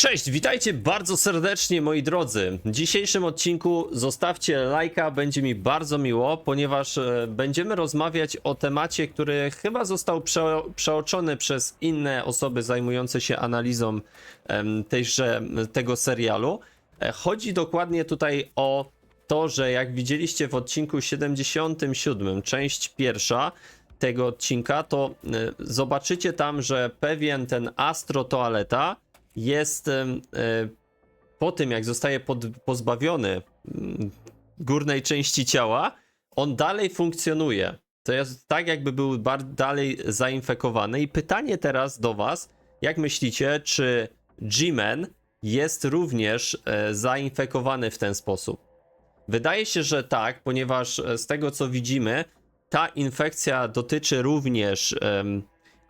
Cześć, witajcie bardzo serdecznie moi drodzy. W dzisiejszym odcinku zostawcie lajka, będzie mi bardzo miło, ponieważ e, będziemy rozmawiać o temacie, który chyba został prze, przeoczony przez inne osoby zajmujące się analizą tejże, tego serialu. E, chodzi dokładnie tutaj o to, że jak widzieliście w odcinku 77, część pierwsza tego odcinka, to e, zobaczycie tam, że pewien ten Astro Toaleta jest e, po tym, jak zostaje pod, pozbawiony mm, górnej części ciała, on dalej funkcjonuje. To jest tak, jakby był dalej zainfekowany. I pytanie teraz do Was, jak myślicie, czy G-Man jest również e, zainfekowany w ten sposób? Wydaje się, że tak, ponieważ e, z tego co widzimy, ta infekcja dotyczy również,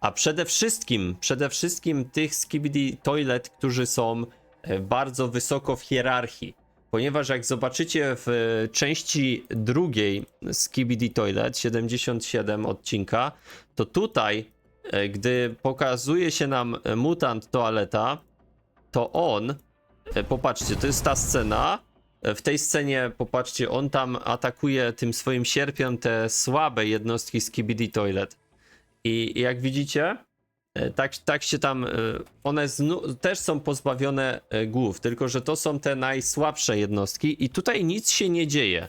a przede wszystkim, przede wszystkim tych skibidi toilet, którzy są e, bardzo wysoko w hierarchii. Ponieważ jak zobaczycie w e, części drugiej Skibidi Toilet, 77 odcinka, to tutaj, e, gdy pokazuje się nam mutant toaleta, to on, popatrzcie, to jest ta scena. W tej scenie, popatrzcie, on tam atakuje tym swoim sierpiem te słabe jednostki z Toilet. I jak widzicie, e, tak, tak się tam, e, one znu- też są pozbawione e, głów, tylko że to są te najsłabsze jednostki i tutaj nic się nie dzieje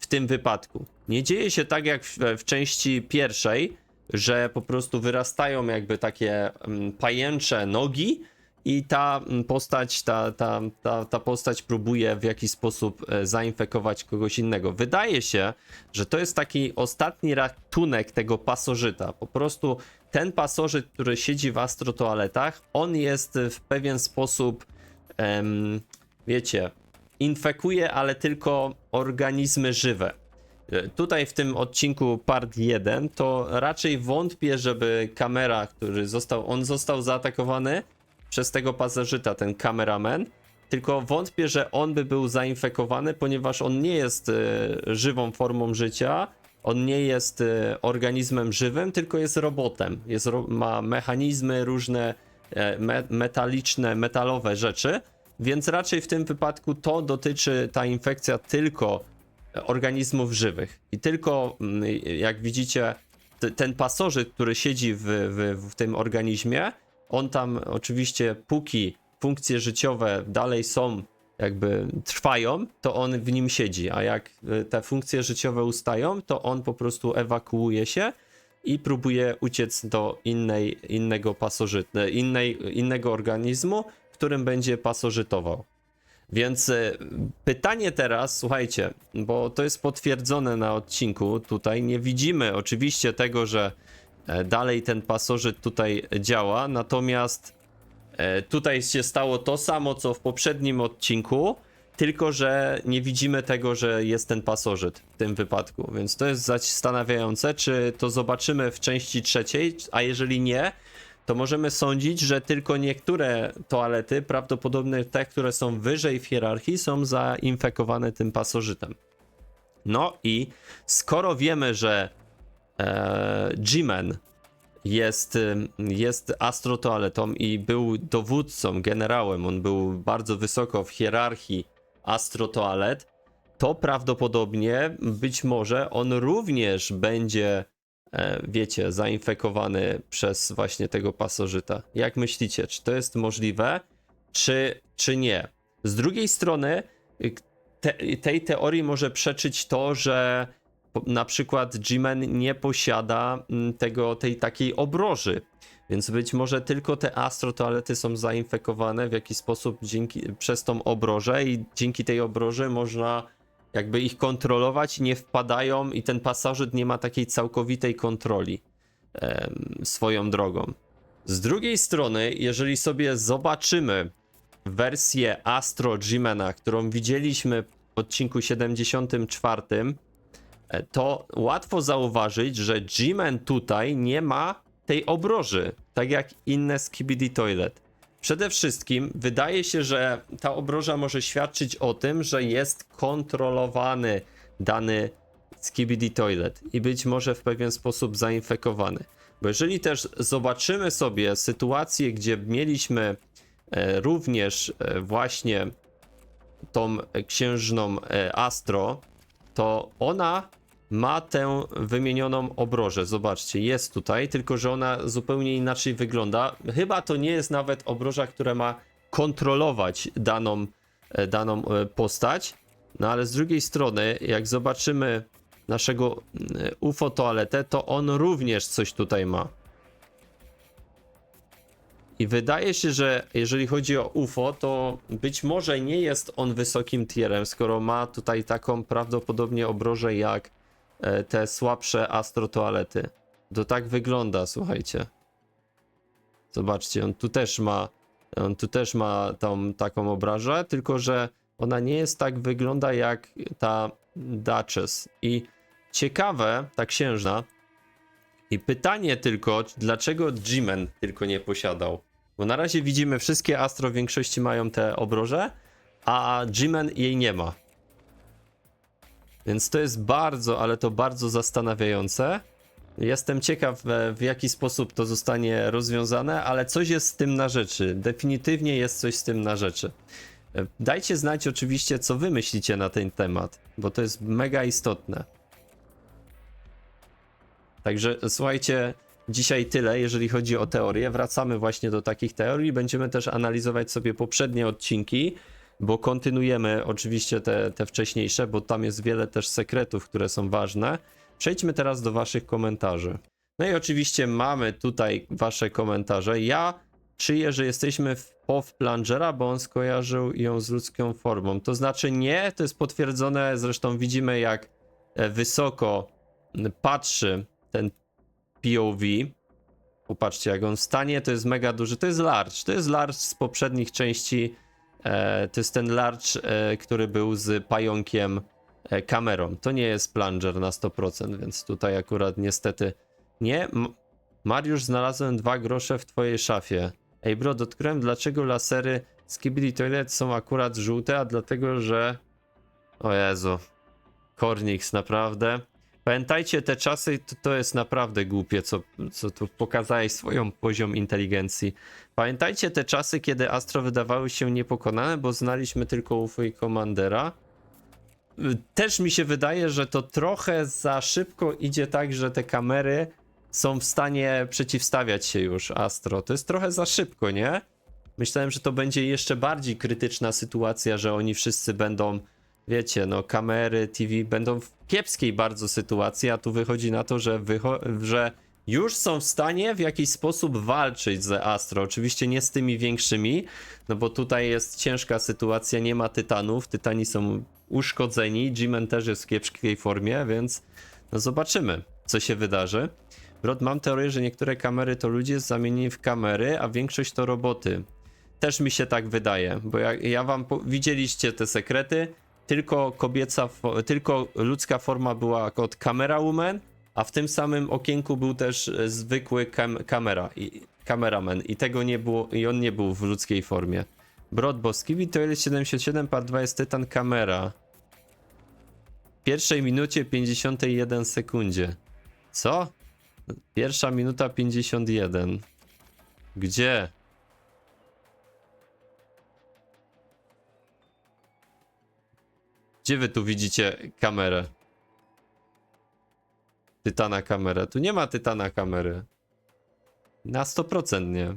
w tym wypadku. Nie dzieje się tak jak w, w części pierwszej, że po prostu wyrastają jakby takie mm, pajęcze nogi i ta mm, postać, ta, ta, ta, ta postać próbuje w jakiś sposób e, zainfekować kogoś innego. Wydaje się, że to jest taki ostatni ratunek tego pasożyta. Po prostu ten pasożyt, który siedzi w astrotoaletach, on jest w pewien sposób, em, wiecie, infekuje, ale tylko organizmy żywe. E, Tutaj w tym odcinku part 1 to raczej wątpię, żeby kamera, który został, on został zaatakowany przez tego pasożyta, ten kameraman, tylko wątpię, że on by był zainfekowany, ponieważ on nie jest e, żywą formą życia, on nie jest e, organizmem żywym, tylko jest robotem. Jest, ma mechanizmy różne, e, me, metaliczne, metalowe rzeczy, więc raczej w tym wypadku to dotyczy ta infekcja tylko organizmów żywych. I tylko, mm, jak widzicie, ten pasożyt, który siedzi w, w, w tym organizmie, on tam oczywiście, póki funkcje życiowe dalej są, jakby trwają, to on w nim siedzi. A jak y, te funkcje życiowe ustają, to on po prostu ewakuuje się i próbuje uciec do innej, innego pasożytu, innej, innego organizmu, którym będzie pasożytował. Więc e, pytanie teraz, słuchajcie, bo to jest potwierdzone na odcinku tutaj. Nie widzimy oczywiście tego, że e, dalej ten pasożyt tutaj działa, natomiast e, tutaj się stało to samo, co w poprzednim odcinku, tylko że nie widzimy tego, że jest ten pasożyt w tym wypadku. Więc to jest zastanawiające, czy to zobaczymy w części trzeciej, a jeżeli nie, to możemy sądzić, że tylko niektóre toalety, prawdopodobnie te, które są wyżej w hierarchii, są zainfekowane tym pasożytem. No i skoro wiemy, że e, G-Man jest, jest astrotoaletą i był dowódcą, generałem, on był bardzo wysoko w hierarchii astrotoalet, to prawdopodobnie być może on również będzie e, wiecie, zainfekowany przez właśnie tego pasożyta. Jak myślicie, czy to jest możliwe, czy, czy nie? Z drugiej strony, te, tej teorii może przeczyć to, że na przykład G-Man nie posiada mm, tego, tej takiej obroży. Więc być może tylko te astrotoalety są zainfekowane w jakiś sposób dzięki, przez tą obrożę i dzięki tej obroży można jakby ich kontrolować, nie wpadają i ten pasożyt nie ma takiej całkowitej kontroli swoją drogą. Z drugiej strony, jeżeli sobie zobaczymy wersję Astro G-Mana, którą widzieliśmy w odcinku 74, e, to łatwo zauważyć, że G-Man tutaj nie ma tej obroży, tak jak inne Skibidi Toilet. Przede wszystkim wydaje się, że ta obroża może świadczyć o tym, że jest kontrolowany dany Skibidi Toilet i być może w pewien sposób zainfekowany. Bo jeżeli też zobaczymy sobie sytuację, gdzie mieliśmy e, również e, właśnie tą księżną e, Astro, to ona ma tę wymienioną obrożę. Zobaczcie, jest tutaj, tylko że ona zupełnie inaczej wygląda. Chyba to nie jest nawet obroża, która ma kontrolować daną, e, daną e, postać. No ale z drugiej strony, jak zobaczymy naszego e, UFO toaletę, to on również coś tutaj ma. I wydaje się, że jeżeli chodzi o UFO, to być może nie jest on wysokim tierem, skoro ma tutaj taką prawdopodobnie obrożę jak e, te słabsze astrotoalety. To tak wygląda, słuchajcie. Zobaczcie, on tu też ma, on tu też ma tą taką obrażę, tylko że ona nie jest tak wygląda jak ta Duchess. I ciekawe, ta księżna, i pytanie tylko, dlaczego G-Man tylko nie posiadał? Bo na razie widzimy, wszystkie Astro w większości mają te obroże, a G-Man jej nie ma. Więc to jest bardzo, ale to bardzo zastanawiające. Jestem ciekaw, e, w jaki sposób to zostanie rozwiązane, ale coś jest z tym na rzeczy. Definitywnie jest coś z tym na rzeczy. E, Dajcie znać oczywiście, co wy myślicie na ten temat, bo to jest mega istotne. Także słuchajcie, dzisiaj tyle, jeżeli chodzi o teorię. Wracamy właśnie do takich teorii. Będziemy też analizować sobie poprzednie odcinki, bo kontynuujemy oczywiście te, te wcześniejsze, bo tam jest wiele też sekretów, które są ważne. Przejdźmy teraz do Waszych komentarzy. No i oczywiście mamy tutaj Wasze komentarze. Ja czuję, że jesteśmy w POW Plungera, bo on skojarzył ją z ludzką formą. To znaczy nie, to jest potwierdzone, zresztą widzimy jak e, wysoko patrzy ten POV. Popatrzcie, jak on stanie, to jest mega duży. To jest large. To jest large z poprzednich części. E, to jest ten large, e, który był z pająkiem e, kamerą. To nie jest plunger na 100%, więc tutaj akurat niestety nie. M Mariusz, znalazłem dwa grosze w twojej szafie. Ej bro, odkryłem dlaczego lasery z Kibli Toilet są akurat żółte, a dlatego, że... O Jezu. Kornix, naprawdę. Pamiętajcie, te czasy to, to jest naprawdę głupie, co, co tu pokazałeś swoją poziom inteligencji. Pamiętajcie te czasy, kiedy Astro wydawały się niepokonane, bo znaliśmy tylko UFO i Commandera. Też mi się wydaje, że to trochę za szybko idzie tak, że te kamery są w stanie przeciwstawiać się już Astro. To jest trochę za szybko, nie? Myślałem, że to będzie jeszcze bardziej krytyczna sytuacja, że oni wszyscy będą, wiecie, no kamery, TV będą w kiepskiej bardzo sytuacji, a tu wychodzi na to, że, że już są w stanie w jakiś sposób walczyć ze Astro. Oczywiście nie z tymi większymi, no bo tutaj jest ciężka sytuacja, nie ma tytanów, tytani są uszkodzeni, G-Man też jest w kiepskiej formie, więc no zobaczymy, co się wydarzy. Rod, mam teorię, że niektóre kamery to ludzie zamienili w kamery, a większość to roboty. Też mi się tak wydaje, bo ja, wam widzieliście te sekrety. Tylko kobieca, tylko ludzka forma była od kamera woman, a w tym samym okienku był też e, zwykły kam kamera i kameraman i tego nie było i on nie był w ludzkiej formie. Brod Boskiwi to ile 77 part 2 jest tytan kamera. W pierwszej minucie 51 sekundzie. Co? Pierwsza minuta 51. Gdzie? Gdzie wy tu widzicie kamerę? Tytana kamerę. Tu nie ma tytana kamery. Na 100% nie.